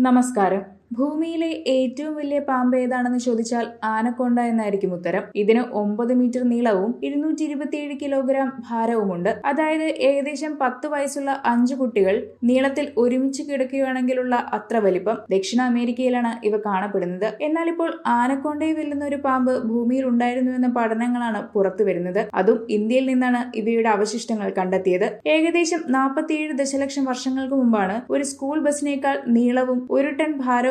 Namaskara. ഭൂമിയിലെ ഏറ്റവും വലിയ പാമ്പ് ഏതാണെന്ന് ചോദിച്ചാൽ ആനക്കൊണ്ട എന്നായിരിക്കും ഉത്തരം. ഇതിന് ഒമ്പത് മീറ്റർ നീളവും ഇരുന്നൂറ്റി ഇരുപത്തിയേഴ് കിലോഗ്രാം ഭാരവുമുണ്ട്. അതായത് ഏകദേശം പത്ത് വയസ്സുള്ള അഞ്ചു കുട്ടികൾ നീളത്തിൽ ഒരുമിച്ച് കിടക്കുകയാണെങ്കിലുള്ള അത്ര വലിപ്പം ദക്ഷിണ അമേരിക്കയിലാണ് ഇവ കാണപ്പെടുന്നത്. എന്നാൽ ഇപ്പോൾ ആനക്കൊണ്ടയെ വെല്ലുന്ന ഒരു പാമ്പ് ഭൂമിയിൽ ഉണ്ടായിരുന്നുവെന്ന പഠനങ്ങളാണ് പുറത്തു വരുന്നത്. അതും ഇന്ത്യയിൽ നിന്നാണ് ഇവയുടെ അവശിഷ്ടങ്ങൾ കണ്ടെത്തിയത്. ഏകദേശം നാൽപ്പത്തിയേഴ് ദശലക്ഷം വർഷങ്ങൾക്ക് മുമ്പാണ് ഒരു സ്കൂൾ ബസിനേക്കാൾ നീളവും ഒരു ടൺ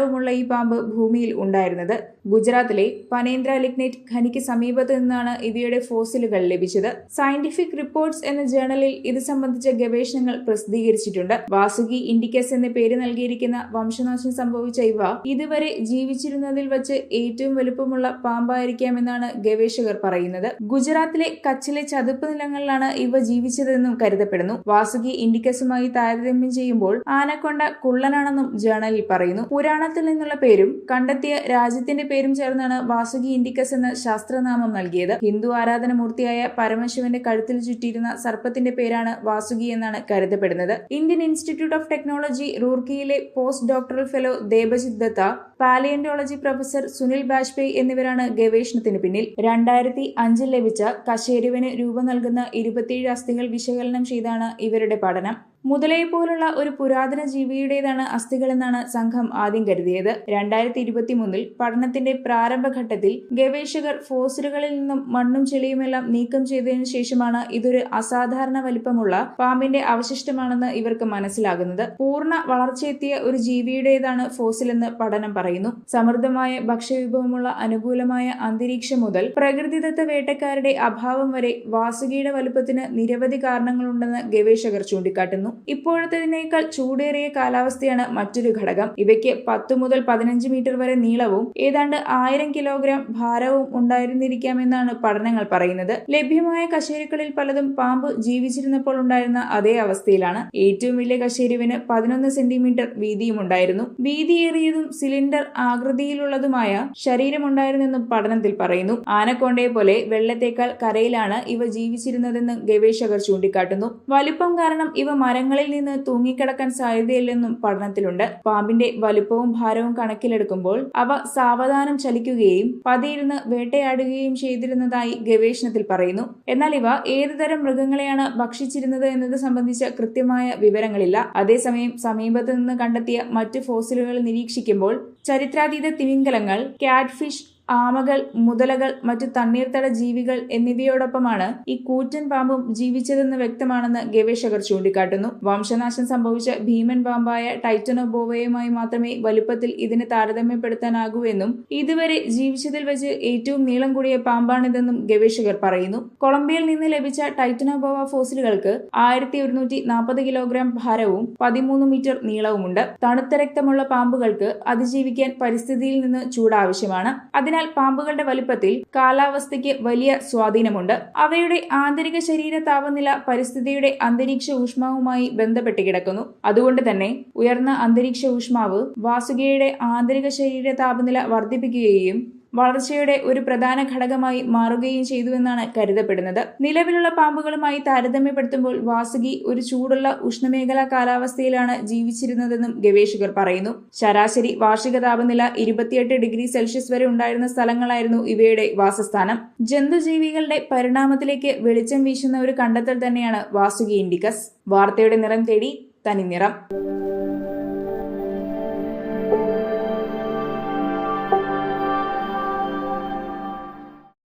ഭാരവുമുള്ള ഈ പാമ്പ് ഭൂമിയിൽ ഉണ്ടായിരുന്നത്. ഗുജറാത്തിലെ പനേന്ദ്ര ലിഗ്നൈറ്റ് ഖനിക്ക് സമീപത്ത് നിന്നാണ് ഇവയുടെ ഫോസിലുകൾ ലഭിച്ചത്. സയന്റിഫിക് റിപ്പോർട്ട്സ് എന്ന ജേണലിൽ ഇത് സംബന്ധിച്ച ഗവേഷണങ്ങൾ പ്രസിദ്ധീകരിച്ചിട്ടുണ്ട്. വാസുകി ഇൻഡിക്കസ് എന്ന പേര് നൽകിയിരിക്കുന്ന വംശനാശം സംഭവിച്ച ഇവ ഇതുവരെ ജീവിച്ചിരുന്നതിൽ വച്ച് ഏറ്റവും വലുപ്പമുള്ള പാമ്പായിരിക്കാമെന്നാണ് ഗവേഷകർ പറയുന്നത്. ഗുജറാത്തിലെ കച്ചിലെ ചതുപ്പ് നിലങ്ങളിലാണ് ഇവ ജീവിച്ചതെന്നും കരുതപ്പെടുന്നു. വാസുകി ഇൻഡിക്കസുമായി താരതമ്യം ചെയ്യുമ്പോൾ ആനക്കൊണ്ട കുള്ളനാണെന്നും ജേണലിൽ പറയുന്നു. പുരാണത്തിൽ നിന്നുള്ള പേരും കണ്ടെത്തിയ രാജ്യത്തിന്റെ പേരും ചേർന്നാണ് വാസുകി ഇൻഡിക്കസ് എന്ന ശാസ്ത്രനാമം നൽകിയത്. ഹിന്ദു ആരാധനമൂർത്തിയായ പരമശിവന്റെ കഴുത്തിൽ ചുറ്റിയിരുന്ന സർപ്പത്തിന്റെ പേരാണ് വാസുകി എന്നാണ് കരുതപ്പെടുന്നത്. Indian institute of technology റൂർക്കിയിലെ post doctoral fellow Debajit Datta palaeontology professor Sunil Bajpai എന്നിവരാണ് ഗവേഷണത്തിന് പിന്നിൽ. രണ്ടായിരത്തി അഞ്ചിൽ ലഭിച്ച കശേരുവിന് രൂപം നൽകുന്ന ഇരുപത്തിയേഴ് അസ്ഥികൾ വിശകലനം ചെയ്താണ് ഇവരുടെ പഠനം. മുതലയെ പോലുള്ള ഒരു പുരാതന ജീവിയുടേതാണ് അസ്ഥികളെന്നാണ് സംഘം ആദ്യം കരുതിയത്. രണ്ടായിരത്തി ഇരുപത്തി മൂന്നിൽ പഠനത്തിന്റെ പ്രാരംഭഘട്ടത്തിൽ ഗവേഷകർ ഫോസിലുകളിൽ നിന്നും മണ്ണും ചെളിയുമെല്ലാം നീക്കം ചെയ്തതിനു ശേഷമാണ് ഇതൊരു അസാധാരണ വലിപ്പമുള്ള പാമ്പിന്റെ അവശിഷ്ടമാണെന്ന് ഇവർക്ക് മനസ്സിലാകുന്നത്. പൂർണ വളർച്ചയെത്തിയ ഒരു ജീവിയുടേതാണ് ഫോസിലെന്ന് പഠനം പറയുന്നു. സമൃദ്ധമായ ഭക്ഷ്യവിഭവമുള്ള അനുകൂലമായ അന്തരീക്ഷം മുതൽ പ്രകൃതിദത്ത വേട്ടക്കാരുടെ അഭാവം വരെ വാസുകിയുടെ വലുപ്പത്തിന് നിരവധി കാരണങ്ങളുണ്ടെന്ന് ഗവേഷകർ ചൂണ്ടിക്കാട്ടുന്നു. ഇപ്പോഴത്തേതിനേക്കാൾ ചൂടേറിയ കാലാവസ്ഥയാണ് മറ്റൊരു ഘടകം. ഇവയ്ക്ക് പത്തു മുതൽ പതിനഞ്ച് മീറ്റർ വരെ നീളവും ഏതാണ്ട് ആയിരം കിലോഗ്രാം ഭാരവും ഉണ്ടായിരുന്നിരിക്കാമെന്നാണ് പഠനങ്ങൾ പറയുന്നത്. ലഭ്യമായ കശേരുക്കളിൽ പലതും പാമ്പ് ജീവിച്ചിരുന്നപ്പോൾ ഉണ്ടായിരുന്ന അതേ അവസ്ഥയിലാണ്. ഏറ്റവും വലിയ കശേരുവിന് പതിനൊന്ന് സെന്റിമീറ്റർ വീതിയും ഉണ്ടായിരുന്നു. വീതിയേറിയതും സിലിണ്ടർ ആകൃതിയിലുള്ളതുമായ ശരീരമുണ്ടായിരുന്നെന്നും പഠനത്തിൽ പറയുന്നു. ആനക്കൊണ്ടയെ പോലെ വെള്ളത്തേക്കാൾ കരയിലാണ് ഇവ ജീവിച്ചിരുന്നതെന്ന് ഗവേഷകർ ചൂണ്ടിക്കാട്ടുന്നു. വലിപ്പം കാരണം ഇവ മരങ്ങളിൽ നിന്ന് തൂങ്ങിക്കിടക്കാൻ സാധ്യതയില്ലെന്നും പഠനത്തിലുണ്ട്. പാമ്പിന്റെ വലുപ്പവും ഭാരവും കണക്കിലെടുക്കുമ്പോൾ അവ സാവധാനം ചലിക്കുകയും പതിയിരുന്ന് വേട്ടയാടുകയും ചെയ്തിരുന്നതായി ഗവേഷണത്തിൽ പറയുന്നു. എന്നാൽ ഇവ ഏതുതരം മൃഗങ്ങളെയാണ് ഭക്ഷിച്ചിരുന്നത് എന്നത് സംബന്ധിച്ച കൃത്യമായ വിവരങ്ങളില്ല. അതേസമയം സമീപത്ത് നിന്ന് കണ്ടെത്തിയ മറ്റ് ഫോസിലുകൾ നിരീക്ഷിക്കുമ്പോൾ ചരിത്രാതീത തിമിംഗലങ്ങൾ കാറ്റ്ഫിഷ് ആമകൾ മുതലകൾ മറ്റു തണ്ണീർത്തട ജീവികൾ എന്നിവയോടൊപ്പമാണ് ഈ കൂറ്റൻ പാമ്പും ജീവിച്ചതെന്ന് വ്യക്തമാണെന്ന് ഗവേഷകർ ചൂണ്ടിക്കാട്ടുന്നു. വംശനാശം സംഭവിച്ച ഭീമൻ പാമ്പായ ടൈറ്റനോബോവയുമായി മാത്രമേ വലുപ്പത്തിൽ ഇതിനെ താരതമ്യപ്പെടുത്താനാകൂ എന്നും ഇതുവരെ ജീവിച്ചതിൽ വെച്ച് ഏറ്റവും നീളം കൂടിയ പാമ്പാണിതെന്നും ഗവേഷകർ പറയുന്നു. കൊളംബിയയിൽ നിന്ന് ലഭിച്ച ടൈറ്റനോബോവ ഫോസിലുകൾക്ക് ആയിരത്തി ഒരുന്നൂറ്റി നാൽപ്പത് കിലോഗ്രാം ഭാരവും പതിമൂന്ന് മീറ്റർ നീളവുമുണ്ട്. തണുത്ത രക്തമുള്ള പാമ്പുകൾക്ക് അതിജീവിക്കാൻ പരിസ്ഥിതിയിൽ നിന്ന് ചൂടാവശ്യമാണ്. അതിനാൽ അതിനാൽ പാമ്പുകളുടെ വലിപ്പത്തിൽ കാലാവസ്ഥയ്ക്ക് വലിയ സ്വാധീനമുണ്ട്. അവയുടെ ആന്തരിക ശരീര താപനില പരിസ്ഥിതിയുടെ അന്തരീക്ഷ ഊഷ്മാവുമായി ബന്ധപ്പെട്ട് കിടക്കുന്നു. അതുകൊണ്ട് തന്നെ ഉയർന്ന അന്തരീക്ഷ ഊഷ്മാവ് വാസുകയുടെ ആന്തരിക ശരീര താപനില വർദ്ധിപ്പിക്കുകയും വളർച്ചയുടെ ഒരു പ്രധാന ഘടകമായി മാറുകയും ചെയ്തുവെന്നാണ് കരുതപ്പെടുന്നത്. നിലവിലുള്ള പാമ്പുകളുമായി താരതമ്യപ്പെടുത്തുമ്പോൾ വാസുകി ഒരു ചൂടുള്ള ഉഷ്ണമേഖലാ കാലാവസ്ഥയിലാണ് ജീവിച്ചിരുന്നതെന്നും ഗവേഷകർ പറയുന്നു. ശരാശരി വാർഷിക താപനില ഇരുപത്തിയെട്ട് ഡിഗ്രി സെൽഷ്യസ് വരെ ഉണ്ടായിരുന്ന സ്ഥലങ്ങളായിരുന്നു ഇവയുടെ വാസസ്ഥാനം. ജന്തുജീവികളുടെ പരിണാമത്തിലേക്ക് വെളിച്ചം വീശുന്ന ഒരു കണ്ടെത്തൽ തന്നെയാണ് വാസുകി ഇൻഡിക്കസ്. വാർത്തയുടെ നിറം തേടി തനി നിറം